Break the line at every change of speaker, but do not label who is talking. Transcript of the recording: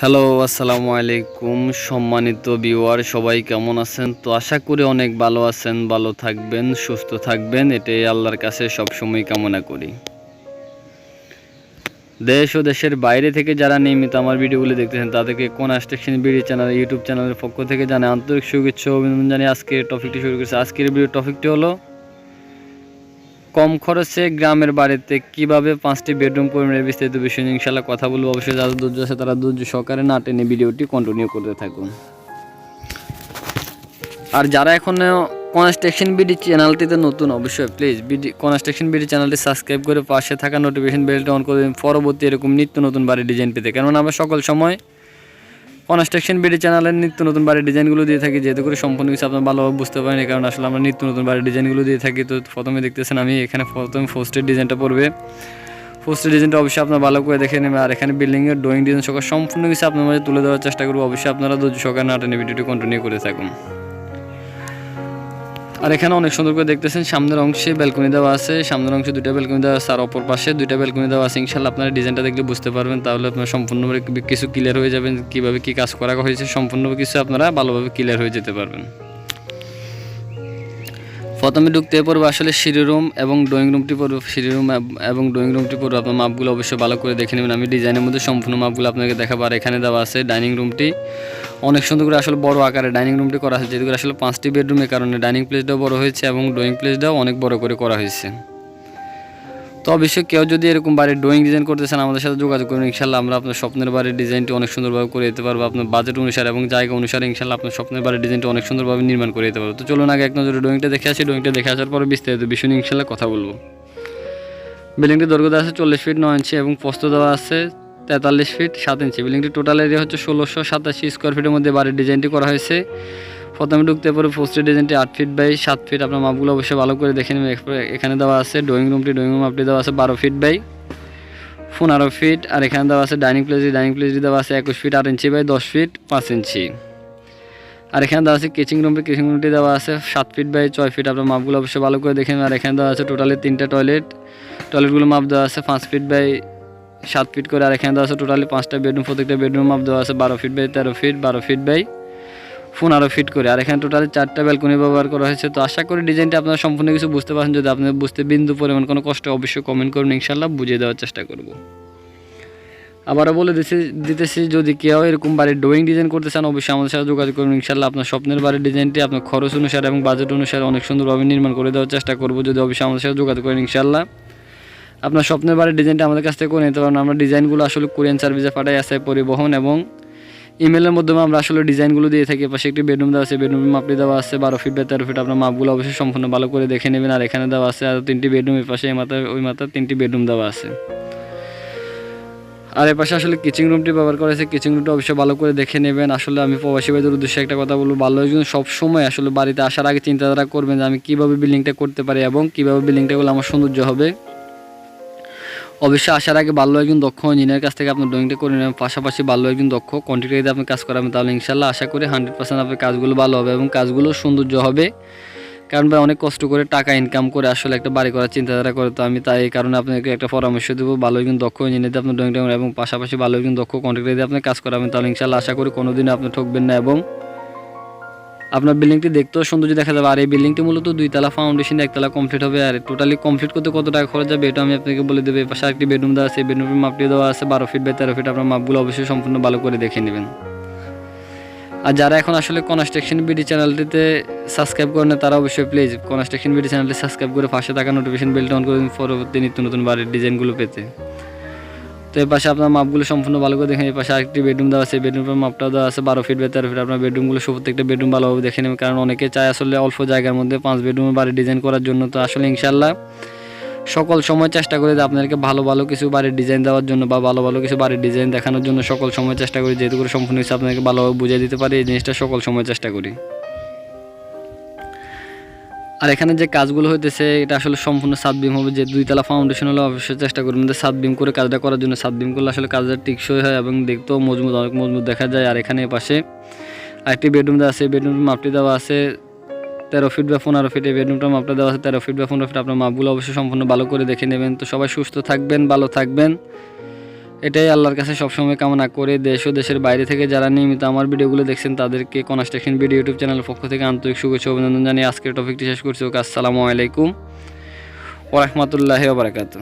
Hello আসসালামু আলাইকুম, সম্মানিত ভিউয়ার সবাই কেমন আছেন? তো আশা করি অনেক ভালো আছেন, ভালো থাকবেন, সুস্থ থাকবেন, এটাই আল্লাহর কাছে সবসময় কামনা করি। দেশ ও দেশের বাইরে থেকে যারা নিয়মিত আমার ভিডিওগুলো দেখতেছেন, তাদেরকে কোন আস্টেকশন বিডি চ্যানেল, ইউটিউব চ্যানেলের পক্ষ থেকে জানে আন্তরিক শুভেচ্ছা অভিনন্দন জানিয়ে আজকের টপিকটি শুরু করেছে। আজকের ভিডিও টপিকটি হলো কম খরচে গ্রামের বাড়িতে কীভাবে পাঁচটি বেডরুম পরিমাণের বিস্তারিত বিষয় নিয়ে ইনশাল্লাহ কথা বলব। অবশ্যই যারা ধৈর্য আছে, তারা ধৈর্য সহকারে না টেনে ভিডিওটি কন্টিনিউ করতে থাকুন। আর যারা এখনও কনস্ট্রাকশন বিডি চ্যানেলটিতে নতুন, অবশ্যই প্লিজ বিডি কনস্ট্রাকশন বিডি চ্যানেলটি সাবস্ক্রাইব করে পাশে থাকা নোটিফিকেশন বেলটা অন করে দিন। পরবর্তী এরকম নিত্য নতুন বাড়ির ডিজাইন পেতে। কেননা আমরা সকল সময় কনস্ট্রাকশন বিডি চ্যানেলের নিত্য নতুন বাড়ির ডিজাইনগুলো দিয়ে থাকি, যেহেতু করে সম্পূর্ণ কিছু আপনার ভালোভাবে বুঝতে পারেন কারণ আসলে আমরা নিত্য নতুন বাড়ির ডিজাইনগুলো দিয়ে থাকি। তো প্রথমে দেখতেছেন আমি, এখানে প্রথমে ফোস্টের ডিজাইনটা পড়বে। ফোস্টের ডিজাইনটা অবশ্যই আপনার ভালো করে দেখে নেবে আর এখানে বিল্ডিংয়ের ড্রয়িং ডিজাইন সকাল সম্পূর্ণ কিছু আপনার মাঝে তুলে দেওয়ার চেষ্টা করব। অবশ্যই আপনারা ধৈর্য সকাল নাটনে ভিডিওটি কন্টিনিউ করে থাকুন। আর এখানে অনেক সুন্দর করে দেখতেছেন, সামনের অংশে ব্যালকনি দেওয়া আছে, সামনের অংশে দুইটা ব্যালকনি দেওয়া আছে, আর অপর পাশে দুইটা ব্যালকনি দেওয়া আছে। ইনশাল্লাহ আপনারা ডিজাইনটা দেখলে বুঝতে পারবেন, তাহলে আপনার সম্পূর্ণভাবে কিছু ক্লিয়ার হয়ে যাবেন, কীভাবে কী কাজ করা হয়েছে, সম্পূর্ণভাবে কিছু আপনারা ভালোভাবে ক্লিয়ার হয়ে যেতে পারবেন। প্রথমে ঢুকতে পড়বে আসলে সিঁড়ি রুম এবং ড্রয়িং রুমটি পড়বে সিঁড়ি রুম এবং ড্রয়িং রুমটি পড়বে। আপনার মাপগুলো অবশ্যই ভালো করে দেখে নেবেন। আমি ডিজাইনের মধ্যে সম্পূর্ণ মাপগুলো আপনাকে দেখাবো। আর এখানে দেওয়া আছে ডাইনিং রুমটি। অনেক সুন্দর করে আসলে বড় আকারে ডাইনিং রুমটি করা হয়েছে। যেহেতু আসলে পাঁচটি বেডরুমের কারণে ডাইনিং প্লেসটাও বড় হয়েছে এবং ড্রয়িং প্লেসটাও অনেক বড় করে করা হয়েছে। তো অবশ্যই কেউ যদি এরকম বাড়ির ড্রয়িং ডিজাইন করতে চান, আমাদের সাথে যোগাযোগ করুন, ইনশাল্লাহ আমরা আপনার স্বপ্নের বাড়ির ডিজাইনটি অনেক সুন্দরভাবে করে দিতে পারব। আপনার বাজেট অনুসারে এবং জায়গা অনুসারে ইনশাল্লাহ আপনার স্বপ্নের বাড়ির ডিজাইনটি অনেক সুন্দরভাবে নির্মাণ করে দিতে পারব। তো চলুন আগে এক নজরে ড্রয়িংটা দেখে আসি। ড্রয়িংটা দেখে আসার পরে বিস্তারিত বিষয় নিয়ে ইনশাল্লাহ কথা বলব। বিল্ডিংটি দৈর্ঘ্য আছে চল্লিশ ফিট নয় ইঞ্চি এবং পোস্ত দেওয়া আছে তেতাল্লিশ ফিট সাত ইঞ্চি বিল্ডিংটি টোটাল এরিয়া হচ্ছে ষোলোশো সাতাশি স্কোয়ার ফিটের মধ্যে বাড়ির ডিজাইনটি করা হয়েছে। প্রথমে ঢুকতে পরে পোস্টের ডিজাইনটি আট ফিট বাই সাত ফিট আপনার মাপগুলো অবশ্যই ভালো করে দেখে নেবেন এখানে দেওয়া আছে ড্রয়িং রুমটি ড্রয়িং রুম আপনি দেওয়া আছে বারো ফিট বাই পনেরো ফিট আর এখানে দেওয়া আছে ডাইনিং প্লেসটি ডাইনিং প্লেসটি দেওয়া আছে একুশ ফিট আট ইঞ্চি বাই দশ ফিট পাঁচ ইঞ্চি আর এখানে দেওয়া আছে কিচিং রুমটি কিচিং রুমটি দেওয়া আছে সাত ফিট বাই ছয় ফিট আপনার মাপগুলো অবশ্যই ভালো করে দেখে আর এখানে দেওয়া আছে টোটালি তিনটা টয়লেট টয়লেটগুলো মাপ দেওয়া আছে পাঁচ ফিট বাই সাত ফিট করে আর এখানে দেওয়া আছে টোটালি পাঁচটা বেডরুম প্রত্যেকটা বেডরুম মাপ দেওয়া আছে বারো ফিট বাই তেরো ফিট বারো ফিট বাই পনেরো ফিট করে। আর এখানে টোটালি চারটা ব্যালকনি ব্যবহার করা হয়েছে। তো আশা করি ডিজাইনটা আপনারা সম্পূর্ণ কিছু বুঝতে পারছেন। যদি আপনাদের বুঝতে বিন্দু পরিমাণ কোনো কষ্ট, অবশ্যই কমেন্ট করুন। ইনশাল্লাহ বুঝিয়ে দেওয়ার চেষ্টা করব। আবারও বলে দিতেছি দিতেছি, যদি কেউ এরকম বাড়ির ড্রয়িং ডিজাইন করতে চান, অবশ্যই আমাদের সাথে যোগাযোগ করুন। ইনশাল্লাহ আপনার স্বপ্নের বাড়ির ডিজাইনটি আপনার খরচ অনুসারে এবং বাজেট অনুসারে অনেক সুন্দরভাবে নির্মাণ করে দেওয়ার চেষ্টা করব। যদি অবশ্যই আমাদের সাথে যোগাযোগ করেন ইনশাল্লাহ আপনার স্বপ্নের বাড়ির ডিজাইনটা আমাদের কাছ থেকে করে নিতে পারেন। আমরা ডিজাইনগুলো আসলে কোরিয়ান সার্ভিসে পাঠাই আছে পরিবহন এবং ইমেলের মাধ্যমে আমরা আসলে ডিজাইনগুলো দিয়ে থাকি। পাশে একটি বেডরুম দেওয়া আছে বেডরুমের মাপটি দেওয়া আছে, বারো ফিট বা তেরো ফিট আপনার মাপগুলো অবশ্যই সম্পূর্ণ ভালো করে দেখে নেবেন। আর এখানে দেওয়া আছে আর তিনটি বেডরুমের পাশে এই মাথায় ওই মাথায় তিনটি বেডরুম দেওয়া আছে। আর এর পাশে আসলে কিচিং রুমটি ব্যবহার করা হয়েছে। কিচিং রুমটা অবশ্যই ভালো করে দেখে নেবেন। আসলে আমি প্রবাসী ভাইদের উদ্দেশ্যে একটা কথা বলব। ভালো একজন সবসময় আসলে বাড়িতে আসার আগে চিন্তাধারা করবেন যে আমি কীভাবে বিল্ডিংটা করতে পারি এবং কীভাবে বিল্ডিংটা করলে আমার সৌন্দর্য হবে। অবশ্যই আসার আগে ভালো একজন দক্ষ ইঞ্জিনিয়ার কাছ থেকে আপনার ড্রয়িংটা করে নেবেন। পাশাপাশি ভালো একজন দক্ষ কন্ট্রাক্টর আপনি কাজ করাবেন। তাহলে ইনশাল্লাহ আশা করি হান্ড্রেড পার্সেন্ট আপনার কাজগুলো ভালো হবে এবং কাজগুলো সৌন্দর্য হবে। কারণ ভাই, অনেক কষ্ট করে টাকা ইনকাম করে আসলে একটা বাড়ি করার চিন্তাধারা করে। তো আমি তাই এই কারণে আপনাকে একটা পরামর্শ দেবো। ভালো একজন দক্ষ ইঞ্জিনিয়ার দিয়ে আপনার ড্রয়িংটা এবং পাশাপাশি ভালো একজন দক্ষ কন্ট্রাক্টর দিয়ে আপনি কাজ করাবেন। তাহলে ইনশাল্লাহ আশা করি কোনোদিনও আপনি ঠকবেন না এবং আপনার বিল্ডিংটি দেখতেও সৌন্দর্য দেখা যাবে। আর এই বিল্ডিংটি মূলত দুইতলা ফাউন্ডেশন একতলা কমপ্লিট হবে। আর টোটালি কমপ্লিট করতে কত টাকা খরচ যাবে এটা আমি আপনাকে বলে দেবো। পাশে একটি বেডরুম দেওয়া আছে বেডরুমের মাপটি দেওয়া আছে, বারো ফিট বাই তেরো ফিট আপনার মাপগুলো অবশ্যই সম্পূর্ণ ভালো করে দেখে নেবেন। আর যারা এখন আসলে কনস্ট্রাকশন বিডি চ্যানেলটিতে সাবস্ক্রাইব করেন তারা অবশ্যই প্লিজ কনস্ট্রাকশন বিডি চ্যানেলটি সাবস্ক্রাইব করে পাশে থাকা নোটিফিকেশন বেলটা অন করে দিন, পরবর্তী নিত্য নতুন বাড়ির ডিজাইনগুলো পেতে। তো এই পাশে আপনার মাপগুলো সম্পূর্ণ ভালো করে দেখেন। এই পাশে আরেকটি বেডরুম দেওয়া আছে। বেডরুমের মাপটাও দেওয়া আছে বারো ফিট বা তেরো ফিট আপনার বেডরুমগুলো প্রত্যেকটা বেডরুম ভালোভাবে দেখে নেবেন। কারণ অনেকে চায় আসলে অল্প জায়গার মধ্যে পাঁচ বেডরুমের বাড়ি ডিজাইন করার জন্য। তো আসলে ইনশাল্লাহ সকল সময় চেষ্টা করি যে আপনাদেরকে ভালো ভালো কিছু বাড়ির ডিজাইন দেওয়ার জন্য বা ভালো ভালো কিছু বাড়ির ডিজাইন দেখানোর জন্য সকল সময় চেষ্টা করি। যেহেতু করে সম্পূর্ণ কিছু আপনাদেরকে ভালোভাবে বুঝিয়ে দিতে পারি, এই জিনিসটা সকল সময় চেষ্টা করি। আর এখানে যে কাজগুলো হইতেছে, এটা আসলে সম্পূর্ণ সাত বিম হবে। যে দুইতলা ফাউন্ডেশন হলে, অবশ্যই চেষ্টা করবেন যে সাত বিম করে কাজটা করার জন্য। সাত বিম করলে আসলে কাজটা টিকসই হয় এবং দেখতেও মজবুত, অনেক মজবুত দেখা যায়। আর এখানে পাশে আরেকটি বেডরুম দেওয়া আছে। বেডরুম মাপটি দেওয়া আছে তেরো ফিট বা পনেরো ফিট এই বেডরুমটা মাপটা দেওয়া আছে তেরো ফিট বা পনেরো ফিট আপনার মাপগুলো অবশ্যই সম্পূর্ণ ভালো করে দেখে নেবেন। তো সবাই সুস্থ থাকবেন, ভালো থাকবেন। এটাই আল্লাহর কাছে সবসময় কামনা করে। দেশ ও দেশের বাইরে থেকে যারা নিয়মিত আমার ভিডিওগুলো দেখছেন, তাদেরকে কনস্ট্রাকশন ভিডিও ইউটিউব চ্যানেলের পক্ষ থেকে আন্তরিক শুভেচ্ছা অভিনন্দন জানিয়ে আজকের টপিকটি শেষ করছি। ওকে, আসসালামু আলাইকুম। ওরহমতুল্লাহ ওবরাকাতু